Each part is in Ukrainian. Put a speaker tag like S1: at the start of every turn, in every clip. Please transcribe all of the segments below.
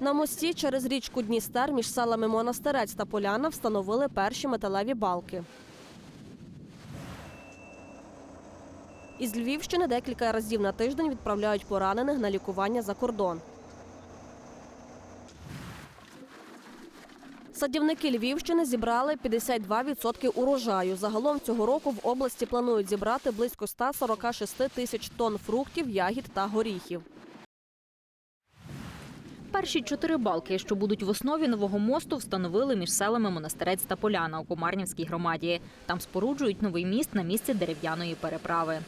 S1: На мості через річку Дністер між селами Монастирець та Поляна встановили перші металеві балки. Із Львівщини декілька разів на тиждень відправляють поранених на лікування за кордон. Садівники Львівщини зібрали 52% урожаю. Загалом цього року в області планують зібрати близько 146 тисяч тонн фруктів, ягід та горіхів.
S2: Перші чотири балки, що будуть в основі нового мосту, встановили між селами Монастирець та Поляна у Комарнівській громаді. Там споруджують новий міст на місці дерев'яної переправи.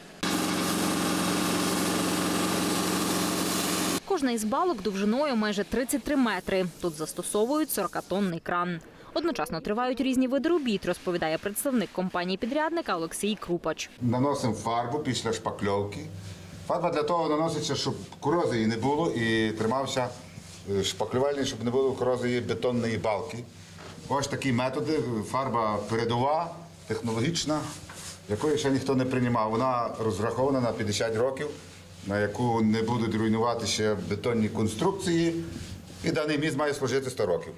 S2: Кожна із балок довжиною майже 33 метри. Тут застосовують 40-тонний кран. Одночасно тривають різні види робіт, розповідає представник компанії підрядника Олексій Крупач.
S3: Наносимо фарбу після шпакльовки. Фарба для того наноситься, щоб корозії не було і тримався е, шпаклювальний, щоб не було корозії бетонної балки. Ось такі методи. Фарба передова, технологічна, якої ще ніхто не приймав. Вона розрахована на 50 років, на яку не будуть руйнувати ще бетонні конструкції. І даний міст має служити 100 років.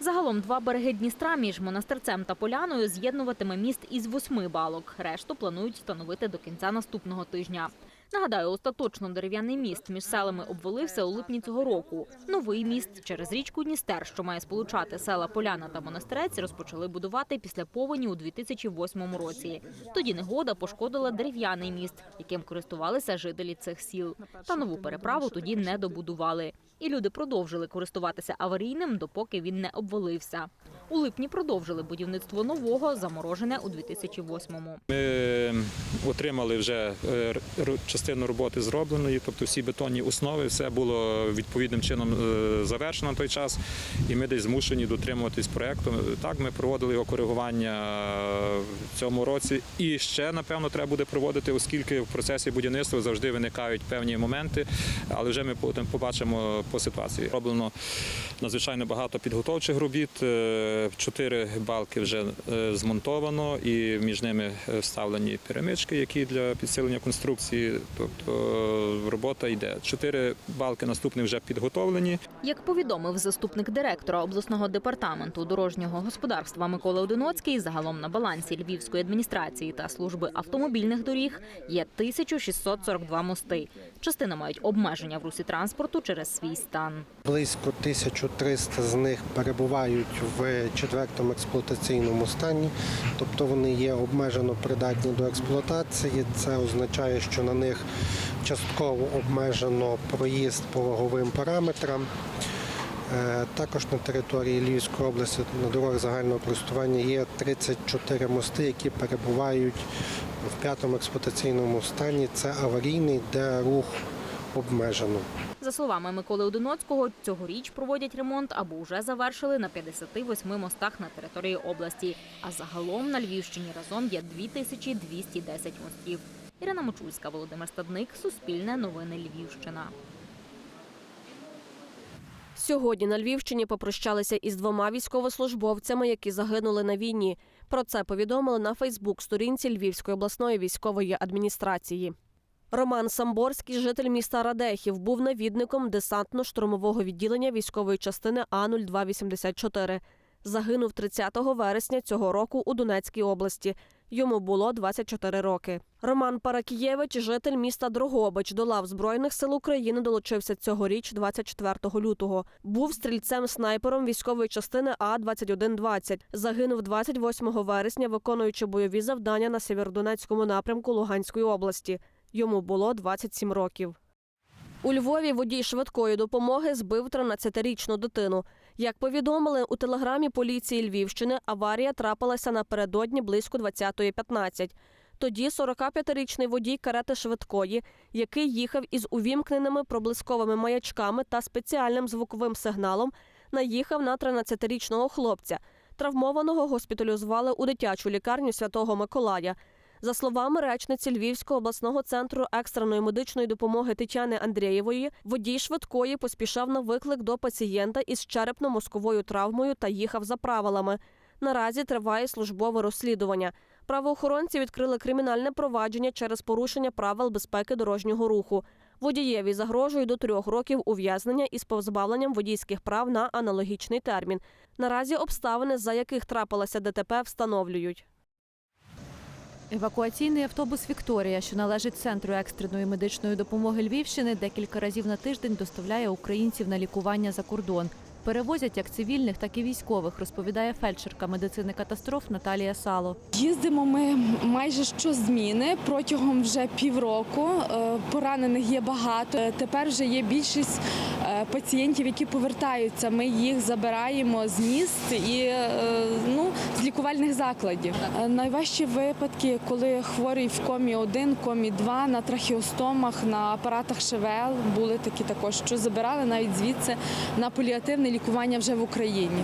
S2: Загалом два береги Дністра між монастирцем та поляною з'єднуватиме міст із восьми балок. Решту планують встановити до кінця наступного тижня. Нагадаю, остаточно дерев'яний міст між селами обвалився у липні цього року. Новий міст через річку Дністер, що має сполучати села Поляна та Монастирець, розпочали будувати після повені у 2008 році. Тоді негода пошкодила дерев'яний міст, яким користувалися жителі цих сіл. Та нову переправу тоді не добудували. І люди продовжили користуватися аварійним, допоки він не обвалився. У липні продовжили будівництво нового, заморожене у 2008-му.
S4: Ми отримали вже е, р- частину роботи зробленої, тобто всі бетонні основи, все було відповідним чином е, завершено на той час, і ми десь змушені дотримуватись проєкту. Так, ми проводили його коригування е, в цьому році. І ще, напевно, треба буде проводити, оскільки в процесі будівництва завжди виникають певні моменти, але вже ми потім побачимо по ситуації. Роблено надзвичайно багато підготовчих робіт. Е, Чотири балки вже змонтовано, і між ними вставлені перемички, які для підсилення конструкції. Тобто е, робота йде. Чотири балки наступні вже підготовлені.
S2: Як повідомив заступник директора обласного департаменту дорожнього господарства Микола Одиноцький, загалом на балансі Львівської адміністрації та служби автомобільних доріг є 1642 мости. Частина мають обмеження в русі транспорту через свій стан.
S5: Близько 1300 з них перебувають в четвертому експлуатаційному стані, тобто вони є обмежено придатні до експлуатації. Це означає, що на них частково обмежено проїзд по ваговим параметрам. Е, Також на території Львівської області на дорогах загального користування є 34 мости, які перебувають в п'ятому експлуатаційному стані. Це аварійний, де рух обмежено.
S2: За словами Миколи Одиноцького, цьогоріч проводять ремонт або вже завершили на 58 мостах на території області. А загалом на Львівщині разом є 2210 мостів. Ірина Мочульська, Володимир Стадник, Суспільне новини Львівщина.
S1: Сьогодні на Львівщині попрощалися із двома військовослужбовцями, які загинули на війні. Про це повідомили на Фейсбук-сторінці Львівської обласної військової адміністрації. Роман Самборський, житель міста Радехів, був навідником десантно-штурмового відділення військової частини А-0284. Загинув 30 вересня цього року у Донецькій області. Йому було 24 роки. Роман Паракієвич, житель міста Дрогобич, до лав Збройних сил України долучився цьогоріч, 24 лютого. Був стрільцем-снайпером військової частини А-2120. Загинув 28 вересня, виконуючи бойові завдання на Сєвєродонецькому напрямку Луганської області. Йому було 27 років. У Львові водій швидкої допомоги збив 13-річну дитину. Як повідомили у телеграмі поліції Львівщини, аварія трапилася напередодні близько 20.15. Тоді 45-річний водій карети швидкої, який їхав із увімкненими проблисковими маячками та спеціальним звуковим сигналом, наїхав на 13-річного хлопця. Травмованого госпіталізували у дитячу лікарню Святого Миколая. За словами речниці Львівського обласного центру екстреної медичної допомоги Тетяни Андрієвої, водій швидкої поспішав на виклик до пацієнта із черепно-мозковою травмою та їхав за правилами. Наразі триває службове розслідування. Правоохоронці відкрили кримінальне провадження через порушення правил безпеки дорожнього руху. Водієві загрожує до трьох років ув'язнення із позбавленням водійських прав на аналогічний термін. Наразі обставини, за яких трапилося ДТП, встановлюють.
S6: Евакуаційний автобус Вікторія, що належить центру екстреної медичної допомоги Львівщини, декілька разів на тиждень доставляє українців на лікування за кордон. Перевозять як цивільних, так і військових, розповідає фельдшерка медицини катастроф Наталія Сало.
S7: Їздимо ми майже щозміни протягом вже півроку. Е, Поранених є багато. Тепер вже є більшість пацієнтів, які повертаються. Ми їх забираємо з міст і е, ну, з лікувальних закладів. Е, Найважчі випадки, коли хворий в комі 1, комі 2, на трахіостомах, на апаратах ШВЛ були такі також, що забирали навіть звідси на паліативне лікування вже в Україні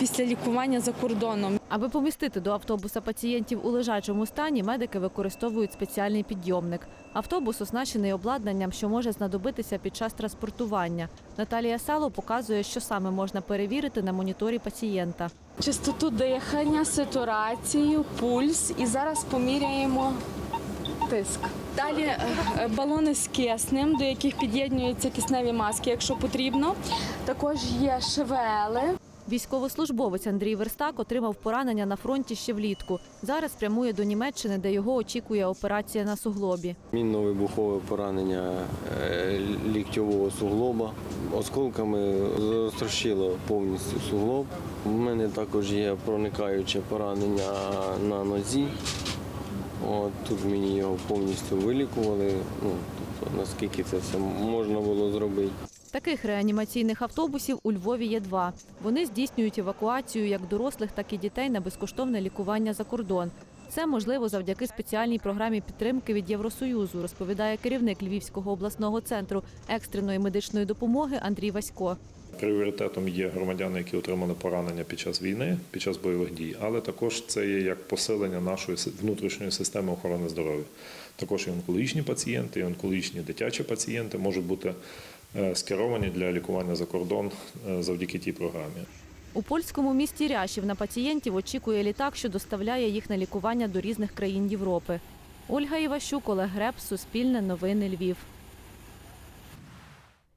S7: після лікування за кордоном.
S6: Аби помістити до автобуса пацієнтів у лежачому стані, медики використовують спеціальний підйомник. Автобус оснащений обладнанням, що може знадобитися під час транспортування. Наталія Сало показує, що саме можна перевірити на моніторі пацієнта.
S7: Частоту дихання, сатурацію, пульс і зараз поміряємо тиск. Далі е, е, балони з киснем, до яких під'єднуються кисневі маски, якщо потрібно. Також є шевели.
S6: Військовослужбовець Андрій Верстак отримав поранення на фронті ще влітку. Зараз прямує до Німеччини, де його очікує операція на суглобі.
S8: Мінно-вибухове поранення е, ліктьового суглоба. Осколками розтрощило повністю суглоб. У мене також є проникаюче поранення на нозі. От, тут мені його повністю вилікували. Ну, тобто, наскільки це все можна було зробити.
S6: Таких реанімаційних автобусів у Львові є два. Вони здійснюють евакуацію як дорослих, так і дітей на безкоштовне лікування за кордон. Це можливо завдяки спеціальній програмі підтримки від Євросоюзу, розповідає керівник Львівського обласного центру екстреної медичної допомоги Андрій Васько.
S9: Пріоритетом є громадяни, які отримали поранення під час війни, під час бойових дій, але також це є як посилення нашої внутрішньої системи охорони здоров'я. Також і онкологічні пацієнти, і онкологічні дитячі пацієнти можуть бути скеровані для лікування за кордон е, завдяки тій програмі.
S6: У польському місті Ряшів на пацієнтів очікує літак, що доставляє їх на лікування до різних країн Європи. Ольга Іващук, Олег Греб, Суспільне новини Львів.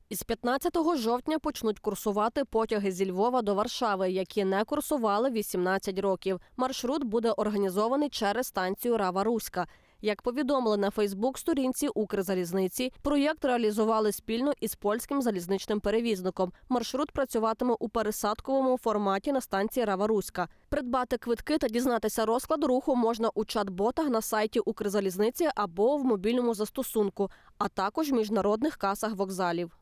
S1: Із 15 жовтня почнуть курсувати потяги зі Львова до Варшави, які не курсували 18 років. Маршрут буде організований через станцію Рава Руська. Як повідомили на Фейсбук-сторінці Укрзалізниці, проєкт реалізували спільно із польським залізничним перевізником. Маршрут працюватиме у пересадковому форматі на станції Рава Руська. Придбати квитки та дізнатися розклад руху можна у чат-ботах на сайті Укрзалізниці або в мобільному застосунку, а також в міжнародних касах вокзалів.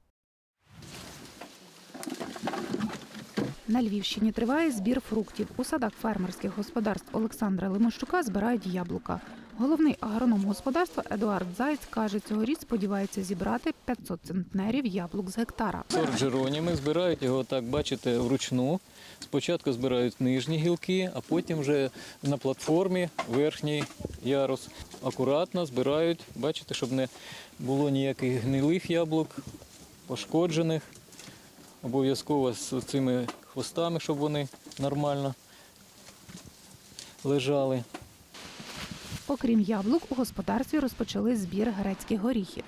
S10: На Львівщині триває збір фруктів. У садах фермерських господарств Олександра Лимощука збирають яблука. Головний агроном господарства Едуард Зайць каже, цьогоріч сподівається зібрати 500 центнерів яблук з гектара.
S11: Сорт Джероніми збирають його, так бачите, вручну. Спочатку збирають нижні гілки, а потім вже на платформі верхній ярус. Акуратно збирають, бачите, щоб не було ніяких гнилих яблук, пошкоджених. Обов'язково з цими хвостами, щоб вони нормально лежали.
S10: Окрім яблук, у господарстві розпочали збір грецьких горіхів.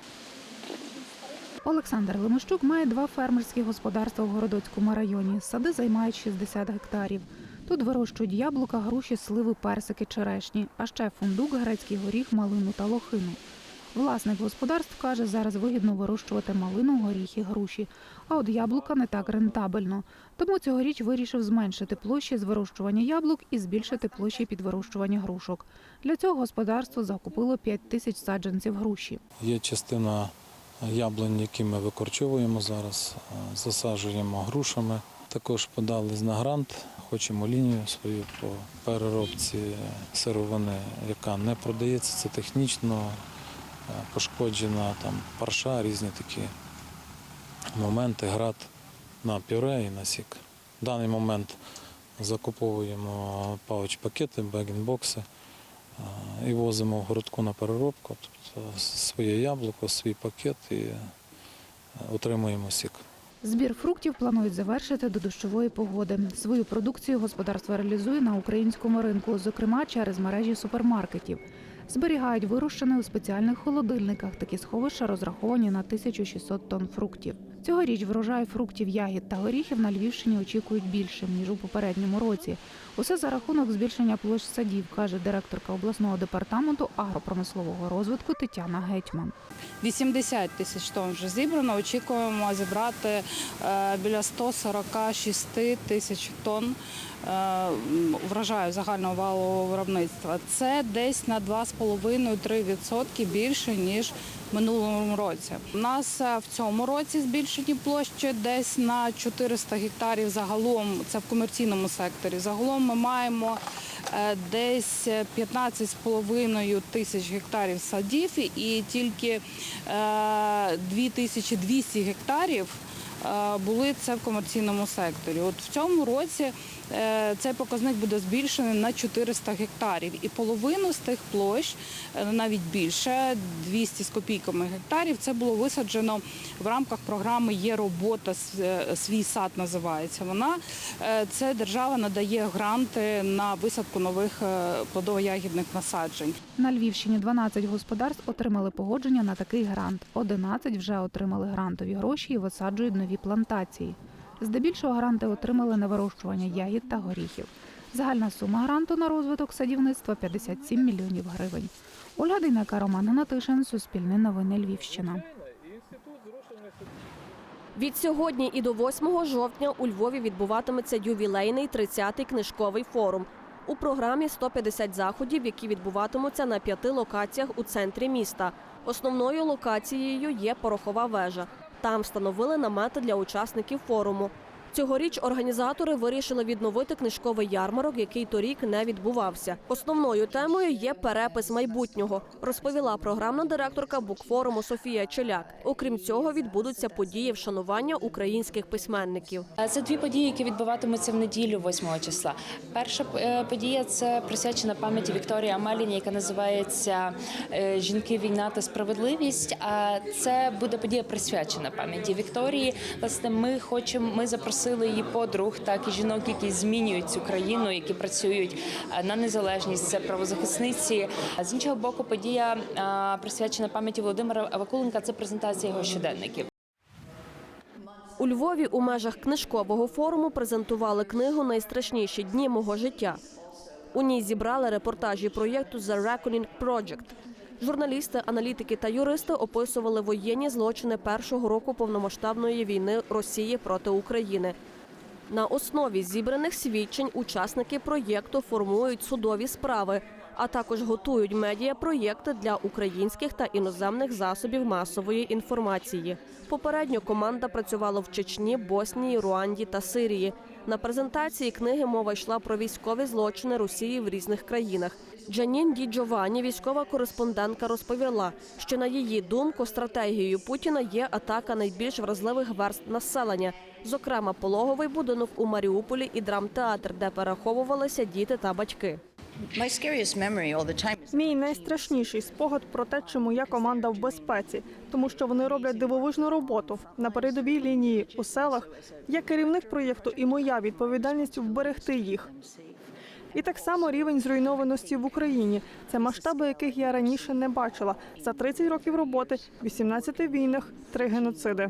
S10: Олександр Лимощук має два фермерські господарства в Городоцькому районі. Сади займають 60 гектарів. Тут вирощують яблука, груші, сливи, персики, черешні, а ще фундук, грецький горіх, малину та лохину. Власник господарств каже, зараз вигідно вирощувати малину, горіхи, груші, а от яблука не так рентабельно. Тому цьогоріч вирішив зменшити площі з вирощування яблук і збільшити площі під вирощування грушок. Для цього господарство закупило 5 тисяч саджанців груші.
S12: Є частина яблунь, які ми викорчовуємо зараз, е, засаджуємо грушами. Також подали на грант, хочемо лінію свою по переробці сировини, яка не продається, це технічно е, пошкоджена там парша, різні такі моменти, град на пюре і на сік. В даний момент закуповуємо пауч-пакети, бегінбокси і возимо в городку на переробку, тобто своє яблуко, свій пакет і е, отримуємо сік.
S10: Збір фруктів планують завершити до дощової погоди. Свою продукцію господарство реалізує на українському ринку, зокрема через мережі супермаркетів. Зберігають вирощене у спеціальних холодильниках. Такі сховища розраховані на 1600 тонн фруктів. Цьогоріч врожай фруктів, ягід та горіхів на Львівщині очікують більшим ніж у попередньому році. Усе за рахунок збільшення площ садів, каже директорка обласного департаменту агропромислового розвитку Тетяна Гетьман.
S13: 80 тисяч тонн вже зібрано. Очікуємо зібрати е, біля 146 тисяч тонн е, врожаю загального валового виробництва. Це десь на 2,5-3% більше ніж минулому році. У нас е, в цьому році збільшені площі десь на 400 гектарів. Загалом це в комерційному секторі. Загалом ми маємо е, десь 15,5 тисяч гектарів садів і тільки е, 2200 гектарів е, були це в комерційному секторі. От в цьому році цей показник буде збільшений на 400 гектарів. І половину з тих площ, е, навіть більше, 200 з копійками гектарів, це було висаджено в рамках програми Є робота, е, свій сад називається. Вона е, це держава надає гранти на висадку нових е, плодово-ягідних насаджень.
S10: На Львівщині 12 господарств отримали погодження на такий грант. 11 вже отримали грантові гроші і висаджують нові плантації. Здебільшого гранти отримали на вирощування ягід та горіхів. Загальна сума гранту на розвиток садівництва 57 мільйонів гривень. Ольга Дейнека, Роман Натишин, Суспільне новини Львівщина.
S1: Від сьогодні і до 8 жовтня у Львові відбуватиметься ювілейний 30-й книжковий форум. У програмі 150 заходів, які відбуватимуться на п'яти локаціях у центрі міста. Основною локацією є порохова вежа. Там встановили намети для учасників форуму. Цьогоріч організатори вирішили відновити книжковий ярмарок, який торік не відбувався. Основною темою є перепис майбутнього, розповіла програмна директорка букфоруму Софія Челяк. Окрім цього, відбудуться події вшанування українських письменників.
S14: Це дві події, які відбуватимуться в неділю, 8 числа. Перша е, подія це присвячена пам'яті Вікторії Амеліні, яка називається е, Жінки, війна та справедливість. А це буде подія присвячена пам'яті Вікторії. Власне, ми хочемо, ми запросили її подруг, так і жінок, які змінюють цю країну, які працюють е, на незалежність. Це правозахисниці. З іншого боку, подія е, присвячена пам'яті Володимира Вакуленка. Це презентація його щоденників.
S1: У Львові у межах книжкового форуму презентували книгу Найстрашніші дні мого життя. У ній зібрали репортажі проєкту The Reckoning Project. Журналісти, аналітики та юристи описували воєнні злочини першого року повномасштабної війни Росії проти України. На основі зібраних свідчень учасники проєкту формують судові справи, а також готують медіапроєкти для українських та іноземних засобів масової інформації. Попередньо команда працювала в Чечні, Боснії, Руанді та Сирії. На презентації книги мова йшла про військові злочини Росії в різних країнах. Джанін Ді Джованні, військова кореспондентка, розповіла, що на її думку стратегією Путіна є атака найбільш вразливих верст населення, зокрема пологовий будинок у Маріуполі і драмтеатр, де переховувалися діти та батьки.
S15: Мій найстрашніший спогад про те, чи моя команда в безпеці, тому що вони роблять дивовижну роботу на передовій лінії у селах. Я керівник проєкту, і моя відповідальність вберегти їх. І так само рівень зруйнованості в Україні. Це масштаби, яких я раніше не бачила. За 30 років роботи, 18 війнах, три геноциди.